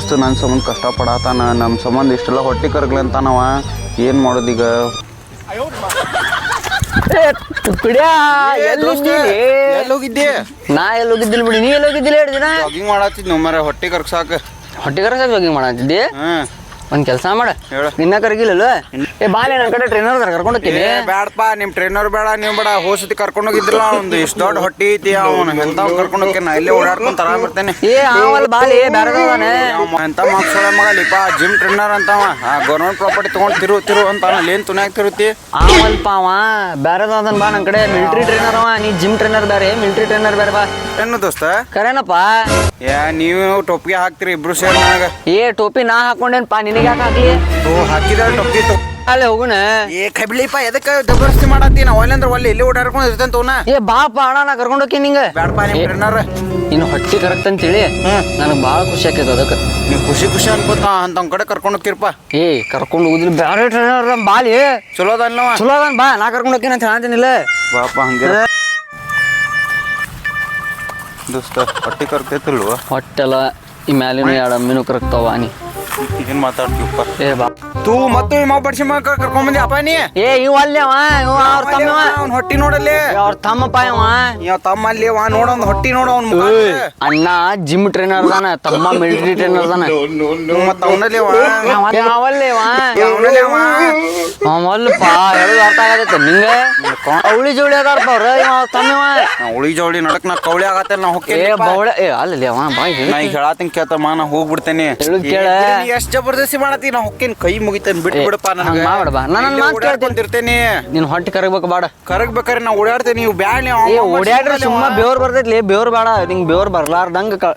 ದೋಸ್ತ ನನ್ನ ಸಂಬಂಧ ಕಷ್ಟಪಡತಾನ. ನಮ್ಮ ಸಂಬಂಧ ಇಷ್ಟೆಲ್ಲ ಹೊಟ್ಟೆ ಕರ್ಗ್ಲಂತಾನವ. ಏನು ಮಾಡೋದೀಗ? ನಾ ಎಲ್ಲಿ ಹೋಗಿದ್ದಿಲ್ಲ ಬಿಡಿ. ನೀ ಎಲ್ಲಿ ಹೋಗಿದ್ದಿಲ್ಲ ಎರಡು ದಿನ ಜಾಗಿಂಗ್ ಮಾಡತ್ತಿದ್ ಮರ ಹೊಟ್ಟೆ ಕರ್ಗ್ಸಾಕ ಹೊಟ್ಟೆಗಾರ ಜಾಗಿಂಗ್ ಮಾಡತ್ತಿದ್ದಿ ಹ್ಮ್ ಒಂದ್ ಕೆಲಸ ಮಾಡ. ಹೇಳು. ನಿನ್ನ ಕರಗಿಲ್ಲ ಏ ಬಾಲೆ ನನ್ನ ಕಡೆ ಟ್ರೈನರ್ ಕರ್ಕೊಂಡು ಹೋಗ್ತೀನಿ. ಬೇಡಪ್ಪ ನಿಮ್ ಟ್ರೈನರ್ ಬೇಡ ನೀವು ಬೇಡ ಹೋಸತಿ ಕರ್ಕೊಂಡು ಹೋಗಿದ್ರಲ್ಲ ಒಂದು ಇಷ್ಟು ದೊಡ್ಡ ಹೊಟ್ಟಿ ಐತಿ ಅವನು ಎಂತ ಕರ್ಕೊಂಡು ಹೋಗ್ತೀನಿ ನಾ ಇಲ್ಲೇ ಓಡಾಡ್ಕೊಂಡು ತರ ಇರ್ತೇನೆ ಏ ಆವಲ್ ಬಾಲೆ ಬೇರೆ ಎಂತ ಮಕ್ಸಳ ಮಗ ಲಿಪ ಜಿಮ್ ಟ್ರೈನರ್ ಅಂತವ. ಆ ಗೌರ್ಮೆಂಟ್ ಪ್ರಾಪರ್ಟಿ ತಗೊಂಡ್ ತಿರು ತಿರು ಅಂತ ಲೇನ್ ತುನ್ಯಾಗ ತಿರುತಿ? ಆವಲ್ಪ ಅವ ಬ್ಯಾರದವನ್ ಬಾ ನನ್ನ ಕಡೆ ಮಿಲಿಟರಿ ಟ್ರೈನರ್ ಅವ ನೀ ಜಿಮ್ ಟ್ರೈನರ್ ಬೇರೆ ಮಿಲಿಟರಿ ಟ್ರೈನರ್ ಬೇರೆ ಬಾ. ಏನು ದೋಸ್ತ? ಕರೇನಪ್ಪ? ಯಾ ನೀವು ಟೊಪ್ಪಿಗೆ ಹಾಕ್ತಿರಿ ಇಬ್ರು ಸೇರಿ ನನಗ. ಏ ಟೋಪಿ ನಾ ಹಾಕೊಂಡೇನ್ಪ ನಿನಗೆ ಯಾಕೆ ಹಾಕ್ಲಿ? ಓ ಹಾಕಿದ ಟೊಪ್ಪಿ ಅಲ್ಲೇ ಹೋಗುಣ. ಏ ಕಬಿಳಿಪ ಎದಕ್ಕೆ ಜಬರ್ದಸ್ತಿ ಮಾಡತ್ತಿ? ನಾ ಒಲ್ಲೆ ಅಂದ್ರೆ ಒಲ್ಲೆ ಇಲ್ಲಿ ಓಡಾಡ್ಕೊಂಡು ಇರ್ತೇನೆ ತೋನ ಏ ಬಾಪ ಅಣ್ಣ ನಾ ಕರ್ಕೊಂಡು ಹೋಗಿ ನಿಂಗೆ. ಬ್ಯಾಡಪ್ಪ ನಿಮ್ಮ ಫ್ರೆಂಡ್ನವ್ರ ನೀನು ಹೊಟ್ಟಿ ಕರೆಕ್ಟ್ ಅಂತೇಳಿ. ನನಗೆ ಭಾಳ ಖುಷಿ ಆಕೈತೆ ಅದಕ್ಕೆ. ನೀವು ಖುಷಿ ಖುಷಿ ಅನ್ಕೋತ ಅಂತ ಕಡೆ ಕರ್ಕೊಂಡು ಹೋಗಿರ್ಪ ಏ ಕರ್ಕೊಂಡು ಹೋಗುದಿಲ್ಲ ಬೇರೆ ಟ್ರೈನರ್ ಬಾಲಿ. ಚಲೋ ಅದಲ್ಲವ ಚಲೋ ಅದನ್ ಬಾ ನಾ ಕರ್ಕೊಂಡು ಹೋಗ್ತೀನಿ ಅಂತ ಹೇಳ್ತೀನಿಲ್ಲ ಬಾಪ ಹಂಗೆ ದೋಸ್ತ ಹೊಟ್ಟೆ ಕರ್ಕೈತಿಲ್ವ ಹೊಟ್ಟೆಲ್ಲ ಈ ಮ್ಯಾಲಿನ ಎರಡು ಮೀನು ಕರಕ್ತಾವ ನೀ. ಏನ್ ಮಾತಾಡ್ತೀವಪ್ಪ ಏ ಬಾ ತೂ ಮತ್ತು ಇಮ್ಮ ಬಡ್ಸಿ ಮಗ ಕರ್ಕೊಂಡ್ ಬಂದಿ ಅಪ್ಪ ನೀ ಏ ಇವ ಅಲ್ಲೇ ಅವ ಇವ ಅವ್ರ ತಮ್ಮ ಅವ್ನ ಹೊಟ್ಟಿ ನೋಡಲ್ಲಿ ಅವ್ರ ತಮ್ಮಪ್ಪ ಇವ ಯಾವ ತಮ್ಮ ಅಲ್ಲಿ ವಾ ನೋಡ ಅವ್ನ ಹೊಟ್ಟಿ ನೋಡ ಅವ್ನ ಮುಖ ಅಣ್ಣ ಜಿಮ್ ಟ್ರೈನರ್ ಅದಾನ ತಮ್ಮ ಮಿಲಿಟರಿ ಟ್ರೈನರ್ ಅದಾನ ಮತ್ತ ಅವನಲ್ಲಿ ವಾ ಅವಲ್ಲೇ ಇವ ಅವನಲ್ಲಿ ಅವ ಅವಲ್ಲಪ್ಪ ಹೇಳೋದು ಅರ್ಥ ಆಗತ್ತೆ ನಿಂಗೆ ಅವಳಿ ಜೋಳಿ ಅದಾರಪ್ಪ ಅವ್ರ ಇವ ಅವ್ರ ತಮ್ಮ ಇವ ನಾ ಉಳಿ ಜೋಳಿ ನಡಕ್ ನಾ ಕವಳಿ ಆಗತ್ತಲ್ಲ ನಾ ಏ ಹೊಕ್ಕೇನಿ ಬೌಳ ಏ ಅಲ್ಲಿ ಅವ ಬಾಯ್ ನಾ ಈಗ ಹೇಳಾತೀನಿ ಕೇಳ್ತಮ್ಮ ನಾ ಹೋಗ್ಬಿಡ್ತೇನೆ ಹೇಳುದ್ ಕೇಳ. ಎಷ್ಟ್ ಜಬರ್ದಸ್ತಿ ಮಾಡತ್ತಿ? ನಾ ಹೊಕ್ಕಿನ ಕೈ ಮುಗಿತೇನೆ ಬಿಟ್ಟು ಬಿಡಪ್ಪ ಹಂಗ್ ನನಗೆ ಮಾಡ್ಬೇಡ ಬಾ. ನಾನ್ ನನ್ ಮಾತ್ ಕೇಳ್ತೀನಿ. ಓಡಾಡ್ಕೊಂತಿರ್ತೇನೆ. ಹೊಟ್ಟೆ ಕರಗ್ಬೇಕು ಬಾಡ. ಕರಗ್ಬೇಕಾರೆ ನಾ ಓಡಾಡ್ತೇನೆ. ನೀವು ನೀವು ಏ ಓಡ್ಯಾಡ್ರಿ ಸುಮ್ಮ ಬೇವ್ರ ಬರ್ತೈತಿ ಬೇವ್ರ ಬೇಡ. ನಿಂಗ್ ಬೇವ್ರ ಬರ್ಲಾರ್ದಂಗ ಕ-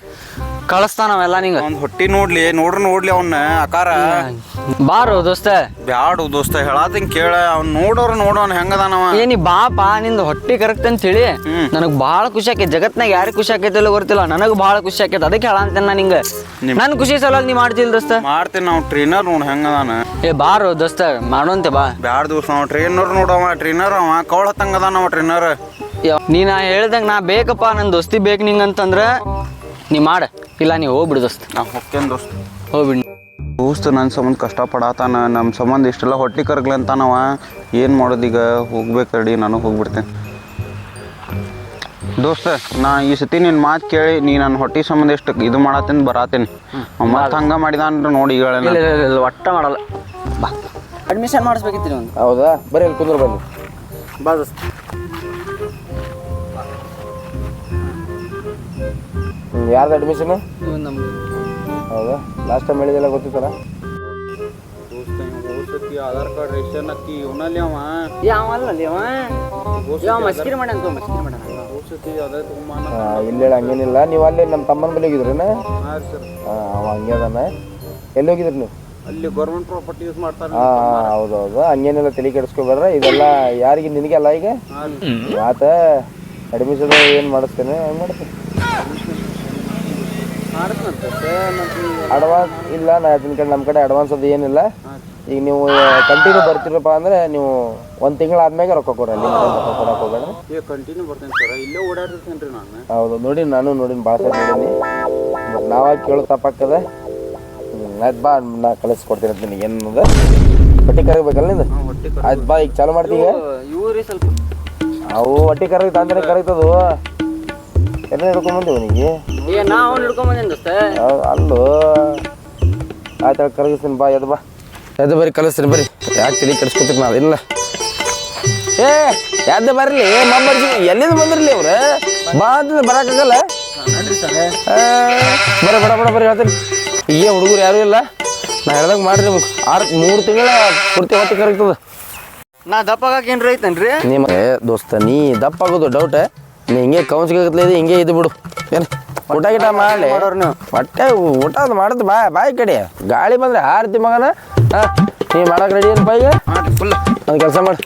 ಕಳಿಸ್ತಾನ ಅವೆಲ್ಲ ನಿಂಗೆ. ಒಂದು ಹೊಟ್ಟಿ ನೋಡ್ಲಿ ನೋಡ್ರ ನೋಡ್ಲಿ ಅವ್ನ ಆಕಾರ. ಬಾರು ದೋಸ್ತ. ಬ್ಯಾಡು ದೋಸ್ತ ಹೇಳಾತೀನಿ ಕೇಳ ಅವ್ನ ನೋಡೋರು ನೋಡೋನ್ ಹೆಂಗದಾನವ ಏ ನೀ ಬಾಪ ನಿಂದ ಹೊಟ್ಟಿ ಕರೆಕ್ಟ್ ಅಂತ ಹೇಳಿ. ನನಗ್ ಬಾಳ ಖುಷಿ ಆಕೈತಿ. ಜಗತ್ನಾಗ ಯಾರಿಗೆ ಖುಷಿ ಆಕೈತಿಲ್ಲ ಗೊತ್ತಿಲ್ಲ. ನನಗ್ ಬಾಳ ಖುಷಿ ಆಕೈತಿ. ಅದಕ್ಕೆ ಹೇಳಂತೇನೆ ನಾ ನಿಂಗ. ಖುಷಿ ಸಲ ನೀ ಮಾಡ್ತಿಲ್ ದೋಸ್ತ? ಮಾಡ್ತೀನಿ ನಾವು ಟ್ರೈನರ್ ನೋಡ್ ಹೆಂಗದಾನ. ಏ ಬಾರು ದೋಸ್ತ ಮಾಡೋಂತೆ ಬಾ. ಬ್ಯಾಡ ದೋಸ್ತ ನಾವು ಟ್ರೈನರ್ ನೋಡವ ಟ್ರೈನರ್ ಅವ ಕೌಳ ಹತ್ತಂಗದಾನವ ಟ್ರೈನರ್ ನೀ ನಾ ಹೇಳ್ದಂಗ ನಾ ಬೇಕಪ್ಪ ನನ್ನ ದೋಸ್ತಿ ಬೇಕು ನಿಂಗ ಅಂತಂದ್ರ ನೀ ಮಾಡ. ಇಲ್ಲ ನೀವು ಹೋಗ್ಬಿಡು ದೋಸ್ತ. ನಾ ಹೋಗ್ತೇನೆ ದೋಸ್ತ. ಹೋಗ್ಬಿಡು. ದೋಸ್ತ ನನ್ನ ಸಂಬಂಧ ಕಷ್ಟಪಡತಾನ ನಮ್ಮ ಸಂಬಂಧ ಇಷ್ಟೆಲ್ಲ ಹೊಟ್ಟಿ ಕರ್ಗ್ಲಂತಾನವ ಏನು ಮಾಡೋದೀಗ ಹೋಗ್ಬೇಕು ರೆಡಿ ನಾನು ಹೋಗ್ಬಿಡ್ತೇನೆ. ದೋಸ್ತ ನಾ ಈ ಸತಿ ನಿನ್ನ ಮಾತು ಕೇಳಿ ನೀ ನನ್ನ ಹೊಟ್ಟಿ ಸಂಬಂಧ ಎಷ್ಟು ಇದು ಮಾಡತ್ತೇನೆ ಬರಾತೇನೆ. ಮತ್ತೆ ಹಂಗ ಮಾಡಿದ ಅಂದ್ರೆ ನೋಡಿ ಈಗ ಇಲ್ಲ ಇಲ್ಲ, ಇಲ್ಲ, ಇಲ್ಲ, ಒಟ್ಟ ಮಾಡಲ್ಲ. ಬಾ. ಅಡ್ಮಿಷನ್ ಮಾಡಿಸ್ಬೇಕಿತ್ತು ಹೌದಾ? ಬರೀ ಅಲ್ಲಿ ಕುಂದ್ರ ಬನ್ನಿ. ಬಾ ದೋಸ್ತ. ಯಾರ್ದು ಅಡ್ಮಿಷನ್ ಇವ್ ನಮ್ ಹೌದಾ? ಲಾಸ್ಟ್ ಟೈಮ್ ಹೇಳಿದೆಲ್ಲ ಗೊತ್ತಿತ್ತಲ್ಲ? ಆಧಾರ್ ಕಾರ್ಡ್ ರಿಜಿಸ್ಟರ್ ಅಕ್ಕಿ ಇವನಲ್ಲಿ ಅವ? ಯಾವ ಅಲ್ಲ ಅಲ್ಲಿ ಅವ? ಯಾವ ಮಸ್ಕಿರಿ ಮಾಡಿ ಅಂತ ಮಸ್ಕಿರಿ ಮಾಡ ಅದೇ ತುಂಬಾ ಇಲ್ಲಿ ಹೇಳಿ ಹಂಗೇನಿಲ್ಲ. ನೀವು ಅಲ್ಲಿ ನಮ್ಮ ತಮ್ಮನ ಬಳಿ ಹೋಗಿದ್ರೇನ? ಸರ್. ಅವ ಹಂಗೆ ಅದಾನ. ಎಲ್ಲಿ ಹೋಗಿದ್ರಿ ನೀವು? ಅಲ್ಲಿ ಗೌರ್ಮೆಂಟ್ ಪ್ರಾಪರ್ಟಿ ಯೂಸ್ ಮಾಡ್ತಾರೆ ಹಾಂ ಹೌದು ಹೌದು ಹಂಗೇನಿಲ್ಲ ತಲೆ ಕೆಡಿಸ್ಕೊಬೇಡ್ರ ಇದೆಲ್ಲ ಯಾರಿಗೆ ನಿನಗೆಲ್ಲ ಈಗ? ಆತ ಅಡ್ಮಿಷನ್ ಏನು ಮಾಡಿಸ್ತೇನೆ ಏನು ಮಾಡ್ತೀನಿ? ಅಡ್ವಾನ್ಸ್ ಇಲ್ಲ ನಾ ಅದನ್ನ ಕಡೆ ನಮ್ಮ ಕಡೆ ಅಡ್ವಾನ್ಸ್ ಅದು ಏನಿಲ್ಲ. ಈಗ ನೀವು ಕಂಟಿನ್ಯೂ ಬರ್ತಿರಪ್ಪ ಅಂದ್ರೆ ನೀವು ಒಂದು ತಿಂಗಳ ಆದ್ಮೇಲೆ ರೊಕ್ಕ ಕೊಡ್ರಿ ಅಲ್ಲಿ ರೊಕ್ಕ ಕೊಡಕ್ಕೆ ಹೋಗ್ಬೇಡ ಕಂಟಿನ್ಯೂ ಬರ್ತೇನೆ ಸರ್ ಇಲ್ಲೇ ಓಡಾಡಿರ್ತೇನೆ ರೀ ನಾನು. ಹೌದು ನೋಡಿ ನಾನು ನೋಡಿನಿ ಭಾಳ ಸರಿ ನೋಡೀನಿ ಬಟ್ ನಾವಾಗಿ ಕೇಳೋ ತಪ್ಪಾಗ್ತದೆ ಆಯ್ತು ಬಾ ನಾ ಕಳಿಸ್ಕೊಡ್ತೀನಿ ಅಂತ ನಿನಗೆ ಏನದ. ಹೊಟ್ಟೆ ಕರಗಬೇಕಲ್ಲ ನಿಂದು? ಆಯ್ತು ಬಾ ಈಗ ಚಾಲು ಮಾಡ್ತೀಗ ಇವ್ರಿ ಸ್ವಲ್ಪ. ಅವು ಹೊಟ್ಟೆ ಕರಗಿತ ಅಂದ್ರೆ ಕರಗ್ತದು? ಎಲ್ಲ ಹಿಡ್ಕೊಂಬಂದಿ ಅವನಿಗೆ ಏ ನಾ ಅವ್ನು ಹಿಡ್ಕೊಂಡ್ ಬಂದೇನ್ ದೋಸ್ತ. ಅಲ್ಲೋ. ಆಯ್ತು ಕರಗಿಸ್ತೀನಿ ಬಾ ಎದ್ದು ಬಾ. ಎದ್ದು ಬರ್ರಿ ಕಲಿಸ್ತೀನಿ ಬರ್ರಿ. ಯಾಕೆ ತಿಳಿ ಕೆಡಿಸ್ಕೊತೀನಿ ನಾವು? ಇಲ್ಲ. ಏ ಎದ್ದು ಬರ್ಲಿ. ಮಬ್ಬರ್ಜಿ ಎಲ್ಲಿಂದ ಬಂದಿರಲಿ ಅವ್ರು? ಬಾ ಅಂತ ಬರಕ್ಕಾಗಲ್ಲ ಆ, ಬರ್ರಿ ಬಡ ಬಡ ಬರ್ರಿ ಹೇಳ್ತೀನಿ. ಈಗ ಹುಡುಗರು ಯಾರು ಇಲ್ಲ. ನಾ ಹೇಳ್ದಂಗೆ ಮಾಡ್ರಿ ನಿಮ್ಗೆ. ಆರು ಮೂರು ತಿಂಗಳ ಪೂರ್ತಿ ಹೊತ್ತು ಕರಗ್ತದೆ. ನಾ ದಪ್ಪ ಹಾಕೇನ್ರಿ ಐತೇನ್ರಿ? ನಿಮ್ಮ ಏ ದೋಸ್ತ ನೀ ದಪ್ಪ ಆಗೋದು ಡೌಟ್ ನೀ ಹಿಂಗೆ ಇದೆ ಹಿಂಗೆ ಇದು ಬಿಡು. ಏನು? ಊಟ ಗಿಟ ಮಾಡಿ ಮಾಡೋರು ನೀವು. ಹೊಟ್ಟೆ ಊಟ ಅದು ಮಾಡೋದು ಬಾ ಬಾಯಿ ಕಡೆ. ಗಾಳಿ ಬಂದ್ರೆ ಆರ್ತಿ ಮಗನ. ನೀ ಮಾಡಕ್ಕೆ ರೆಡಿ ಏನು ಬಾಯಿಗೆ ಹಾಂ ಫುಲ್ ಒಂದು ಕೆಲಸ ಮಾಡಿ.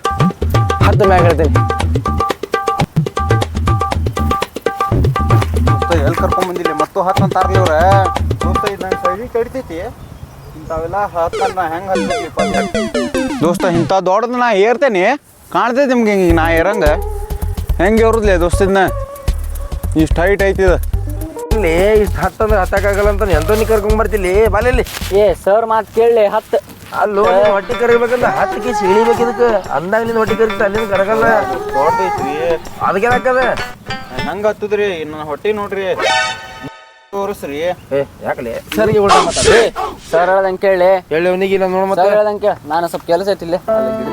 ಹತ್ತು ಮ್ಯಾಗ ಹೇಳ್ತೀನಿ. ಎಲ್ಲಿ ಕರ್ಕೊಂಡ್ ಬಂದಿಲ್ಲ ಮತ್ತು ಹತ್ತು ಆರ್ಲಿ ಅವ್ರ. ದೋಸ್ತ ಇದು ನಂಗೆ ಸೈಡಿ ಕಡಿತೈತಿ. ಇಂಥವೆಲ್ಲ ಹತ್ತಲ್ಲ ನಾ ಹೆಂಗೆ ಹತ್ತಿಪ್ಪ ದೋಸ್ತ ಇಂಥ ದೊಡ್ಡದು ನಾ ಏರ್ತೇನೆ. ಕಾಣ್ತೈತಿ ನಿಮ್ಗೆ ಹಿಂಗೆ ನಾ ಏರಂಗ. ಹೆಂಗೆ ಇವ್ರದ್ಲೆ ದೋಸ್ತಿದ್ನ ಇಷ್ಟು ಹೈಟ್ ಐತಿ ಇದು ಇಷ್ಟು ಹತ್ತು ಅಂದ್ರೆ ಹತ್ತಕ್ಕಾಗಲ್ಲ ಅಂತ ಎಂತ ನೀ ಕರ್ಕೊಂಡ್ ಬರ್ತಿಲ್ಲಿ ಬಾಲಿ ಏ ಸರ್ ಮಾತು ಕೇಳಲಿ ಹತ್ತು. ಅಲ್ಲೋ ನೀನ್ ಹೊಟ್ಟಿ ಕರಗಬೇಕಂದ್ರೆ ಹತ್ತು ಕೇಸ್ ಇಳಿಬೇಕು ಇದಕ್ಕೆ. ಅಂದಾಗ ನಿನ್ ಹೊಟ್ಟಿ ಕರಿತ ಅಲ್ಲಿಂದ ಕರಗಲ್ಲ. ಕೊಡ್ತೈತಿ ಅದಕ್ಕೆ ಹಾಕದ ಹೆಂಗ ಹತ್ತದ್ರಿ ನನ್ನ ಹೊಟ್ಟಿ ನೋಡ್ರಿ. ತೋರಿಸ್ರಿ. ಏ ಯಾಕಲೆ? ಸರ್ ಸರ್ ಹೇಳ್ದಂಗೆ ಕೇಳಲಿ. ಹೇಳಿ ಅವನಿಗೆ ಇಲ್ಲ ನೋಡು ಮತ್ತೆ. ಸರ್ ಹೇಳ್ದಂಗೆ ಕೇಳ ನಾನು ಸ್ವಲ್ಪ ಕೆಲಸ ಐತಿ ಅಲ್ಲಿ ಹಾಕಿ.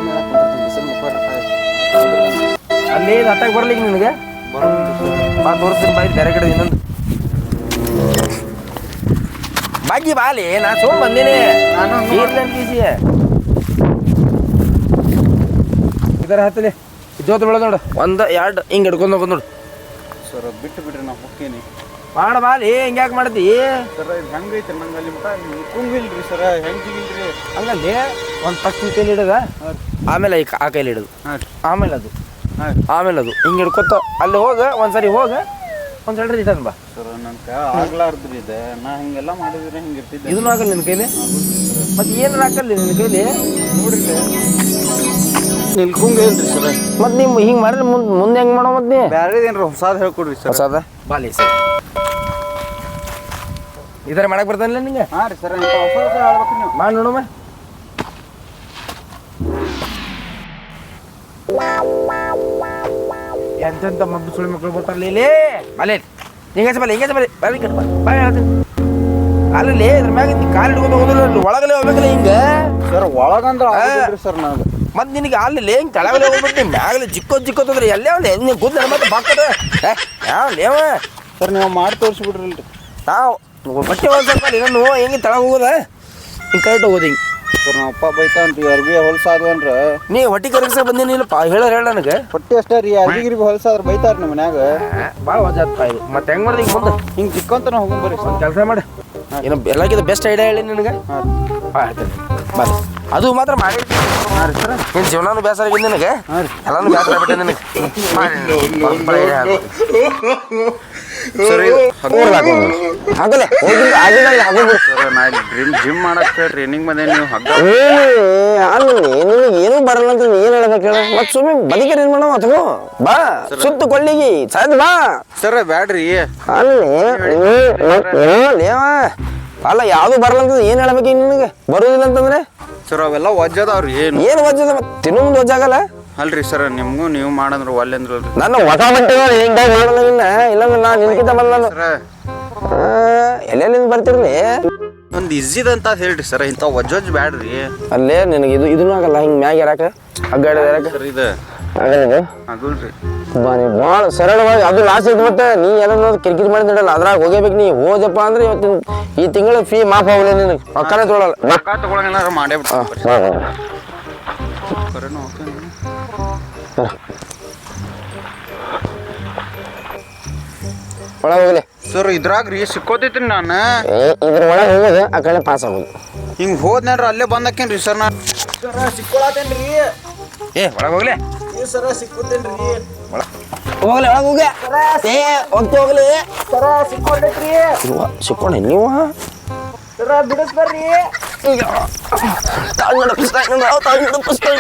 ಅಲ್ಲಿ ಹತ್ತಕ್ಕೆ ಬರ್ಲಿಕ್ಕೆ ನಿನಗೆ? ಬಾ ತೋರಿಸ್ತೀನಿ ಬಾಯಿ ಬೇರೆ ಕಡೆ ಇನ್ನೊಂದು. ಬಾಗಿ ಬಾಲಿ ನಾ ಸೋಮ್ ಬಂದೀನಿ. ನಾನು ಕೆಜಿ ಇದರ ಹತ್ತಲಿ. ಜೋತ್ ಬೆಳೆದ ನೋಡು. ಒಂದ್ ಎರಡು ಹಿಂಗೆ ಹಿಡ್ಕೊಂಡು ಹೋಗೋದು ನೋಡು. ಸರ್ ಬಿಟ್ಟು ಬಿಡ್ರಿ ನಾವು ಹೋಗ್ತೀನಿ. ಮಾಡ ಬಾಲಿ ಹಿಂಗೆ ಯಾಕೆ ಮಾಡ್ತಿ ಸರ್ ಇದು ಹೆಂಗೈತೆ ನಂಗೆ ಅಲ್ಲಿ ಮಟ ಕುಂಗಿಲ್ರಿ ಸರ್ ಹೆಂಗಿಲ್ರಿ ಹಂಗಲ್ಲಿ ಒಂದು ಪಕ್ಷಿ ಕೈಲಿ ಹಿಡದ ಆಮೇಲೆ ಈ ಕ- ಆ ಕೈಲಿ ಹಿಡದು ಹಾಂ ಆಮೇಲೆ ಅದು ಹಾಂ ಆಮೇಲೆ ಅದು ಹಿಂಗೆ ಹಿಡ್ಕೊತ ಅಲ್ಲಿ ಹೋಗ ಒಂದ್ಸರಿ ಹೋಗ. ಒಂದು ಸರಿ ರಿಟರ್ನ್ ಬಾ. ಸರ್ ನನ್ನ ಕೈ ಆಗ್ಲಾರ್ದ್ರಿ ಇದೆ. ನಾ ಹಿಂಗೆಲ್ಲ ಮಾಡಿದ್ರೆ ಹಿಂಗೆ ಇರ್ತಿದ್ದೆ. ಇದನ್ನು ಆಗಲ್ಲ ನಿನ್ನ ಕೈಲಿ? ಮತ್ತೆ ಏನು ಹಾಕಲ್ಲ ನಿನ್ನ ಕೈಲಿ? ನೋಡ್ರಿ. ನಿಲ್ಕೊಂಗಿಲ್ರಿ ಸರ್? ಮತ್ತೆ ನೀವು ಹಿಂಗೆ ಮಾಡಿದ್ರೆ ಮುಂದೆ ಮುಂದೆ ಹೆಂಗೆ ಮಾಡೋ ಮತ್ತೆ ನೀ? ಬ್ಯಾರೆ ಏನ್ರ ಹೊಸಾದ್ ಹೇಳ್ಕೊಡ್ರಿ ಸರ್. ಹೊಸಾದ? ಬಾಲಿ ಸರ್. ಇದರ ಮಾಡಕ್ಕೆ ಬರ್ತಾನಿಲ್ಲ ನಿಂಗೆ? ಹಾಂ ರೀ ಸರ್ ಮಾಡಿ ನೋಡಮ್ಮ. ಎಂತೆಂತ ಮಬ್ಬು ಸುಳಿ ಮಕ್ಕಳು ಬರ್ತಾರಲ್ಲ ಇಲ್ಲಿ ಲೇ. ಹಿಂಗೆ ಬಲೆ ಹಿಂಗೆ ಬಲೆ ಬರಲಿ ಕಟ್ ಬಾ ಬಾ ಹೇಳ್ತೀನಿ ಅಲ್ಲಲ್ಲಿ ಇದ್ರ ಮ್ಯಾಗ ಕಾಲು ಹಿಡ್ಕೊಂಡು ಹೋಗೋದಿಲ್ಲ ಅಲ್ಲಿ ಒಳಗಲೆ ಹೋಗ್ಬೇಕಲ್ಲ ಹಿಂಗೆ? ಸರ್ ಒಳಗಂದ್ರೆ ಸರ್ ನಾನು ಮತ್ತೆ ನಿನಗೆ ಅಲ್ಲಿ ಹಿಂಗೆ ಕೆಳಗಲೆ ಹೋಗ್ಬಿಟ್ಟು ನೀ ಮ್ಯಾಗಲೆ ಜಿಕ್ಕೋ ಜಿಕ್ಕೋತಂದ್ರೆ ಎಲ್ಲೇ ಅವನು? ಹೆಂಗೆ ಗುದ್ದ ಮತ್ತೆ ಬಾಕದ ಯಾವ ಲೇವ ಸರ್ ನೀವು ಮಾಡಿ ತೋರಿಸ್ಬಿಡ್ರಿ ನಾವು ಬಟ್ಟೆ ಒಂದು ಸ್ವಲ್ಪ ಇನ್ನೊಂದು ಹೆಂಗೆ ತಳ ಹೋಗೋದ? ಹಿಂಗೆ ಕರೆಕ್ಟ್ ಹೋಗೋದು ಹಿಂಗೆ. ಸರ್ ನಮ್ಮ ಅಪ್ಪ ಬೈತಾನ್ರಿ ಅರ್ಬಿ ಹೊಲ್ಸಾದ್ವನ್ರ ನೀ ಹೊಟ್ಟಿ ಕರಗಿಸ ಬಂದೇನಿಲ್ಲಪ್ಪ ಹೇಳ ಹೇಳ ನನಗೆ. ಹೊಟ್ಟಿ ಅಷ್ಟೇ ರೀ ಅರ್ಬಿ ಗಿರ್ಬಿ ಹೊಲ್ಸಾದ್ರ ಬೈತಾರ ನಮ್ಮ ಮನ್ಯಾಗ. ಭಾಳ ವಜಾತ್ ಇದು. ಮತ್ತೆ ಹೆಂಗೆ ಮಾಡ್ದೆ ಈಗ ಮುಂದೆ? ಹಿಂಗೆ ಚಿಕ್ಕಂತನ ಹೋಗಿ ಬರ್ರಿ. ಒಂದು ಕೆಲಸ ಮಾಡಿ. ಏನು ಎಲ್ಲಕ್ಕಿಂತ ಬೆಸ್ಟ್ ಐಡಿಯಾ ಹೇಳಿ ನಿನಗೆ? ಹಾಂ ಅದು ಮಾತ್ರ ಮಾಡಿ. ಸರ್. ನಿನ್ನ ಜೀವನಾನು ಬೇಸರ ಆಗಿದೆ ನಿನಗೆ? ಎಲ್ಲಾನು ಬೇಸರ ಆಗ್ಬಿಟ್ಟೆ ನಿನಗೆ? ಮಾಡಿ. ಸರ್ ಇದು ಹಾಗಲ್ಲ ಆಗಿಲ್ಲ ಹಾಗೋದು ಸರ್ ನಾ ಇಲ್ಲಿ ಜಿಮ್ ಮಾಡಕ್ಕೆ ಟ್ರೈನಿಂಗ್ ಬಂದೆ ನೀವು ಹಗ್ಗ ಅಲ್ಲಿ ನಿನಗೆ ಏನೂ ಬರಲ್ಲ ಅಂತ ನೀನ್ ಏನು ಹೇಳ್ಬೇಕು ಹೇಳು? ಮತ್ತೆ ಸುಮ್ಮನೆ ಬದಿಕರ್ ಏನ್ ಮಾಡೋ ಅಥವಾ ಬಾ ಸುತ್ತು ಕೊಳ್ಳಿಗಿ ಸಾಯ್ದು ಬಾ. ಸರ್ ಬ್ಯಾಡ್ರಿ. ಅಲ್ಲಿ ಅಲ್ಲ ಯಾವುದು ಬರಲ್ಲ ಅಂತ ಏನ್ ಹೇಳ್ಬೇಕು ನಿನಗೆ? ಬರೋದಿಲ್ಲ ಅಂತಂದ್ರೆ? ಸರ್ ಅವೆಲ್ಲ ವಜ್ಜದವ್ರಿ ಏನು? ಏನು ವಜ್ಜದ ತಿನ್ನೋದು ವಜ್ಜಾಗಲ್ಲ ಅಲ್ರಿ ಸರ್ ನಿಮ್ಗೂ ನೀವು ಮಾಡಂದ್ರ ಒಲ್ಲೆಂದ್ರು ನನ್ನ ಹೊಸ ಬಟ್ಟೆ ಹಿಂಗಾಗಿ ನಿನ್ನ. ಇಲ್ಲಾಂದ್ರೆ ನಾನು ನಿನ್ಕಿಂತ ಬಂದ ಸರ್. ಎಲ್ಲೆಲ್ಲಿಂದ ಬರ್ತಿರ್ಲಿ? ಒಂದು ಇಜ್ಜಿದಂತ ಹೇಳ್ರಿ ಸರ್ ಇಂಥ ವಜ್ಜೊಜ್ ಬ್ಯಾಡ್ರಿ. ಅಲ್ಲೇ ನಿನಗೆ ಇದು ಇದೂ ಆಗಲ್ಲ ಹಿಂಗೆ ಮ್ಯಾಗ ಇರಾಕ ಅಗ್ಗಾಡ ಇರಾಕ ಸರ್ ಇದು. ಆಗಲ್ಲ ಆಗಲ್ರಿ. ಬಾರಿ ಭಾಳ ಸರಳವಾಗಿ ಅದು ಲಾಸ್ಟ್ ಐತೆ ಮತ್ತೆ ನೀ ಎಲ್ಲ ಕಿರಿಕಿರಿ ಮಾಡಿದ್ದಲ್ಲ ಅದ್ರಾಗ ಹೋಗೇಬೇಕು ನೀ. ಹೋದಪ್ಪ ಅಂದ್ರೆ ಇವತ್ತು ಈ ತಿಂಗಳ ಫೀ ಮಾಫ್ ಆಗಲ್ಲ ನಿನಗೆ. ಪಕ್ಕನೇ ತೊಗೊಳಲ್ಲ. ರೊಕ್ಕ ತಗೊಳಂಗಿಲ್ಲ ಮಾಡೇ ಹಾ, ಒಳಗೆ ಹೋಗ್ಲಿ. ಸರ್ ಇದ್ರಾಗ ರೀ ಸಿಕ್ಕೋತೈತ್ರಿ ನಾನು. ಇದ್ರ ಒಳಗೆ ಹೋಗೋದು ಆ ಕಡೆ ಪಾಸ್ ಆಗೋದು. ಹಿಂಗೆ ಹೋದ್ನೇನ್ರ ಅಲ್ಲೇ ಬಂದಾಕೇನ್ರಿ ಸರ್ ನಾನು? ಸರ ಸಿಕ್ಕೊಳತೇನ್ರಿ ಏ ಒಳಗೆ ಹೋಗ್ಲಿ. ಈ ಸರ ಸಿಕ್ಕೋತೇನ್ರಿ ಹೋಗ್ಲಿ ಒಳಗೆ ಹೋಗ್ಲಿ ಏ ಹೋಗ್ತಿ ಹೋಗ್ಲಿ. ಸರ ಸಿಕ್ಕೊಂಡೈತ್ರಿ ಸಿಕ್ಕೊಂಡೆ ನೀವು? ಸರ ಬಿಡಿಸ್ಬರ್ರಿ ತಾಳ್ಮೆಡ ಪುಸ್ತಕ ತಾಳ್ಮೆಡ ಪುಸ್ತಕ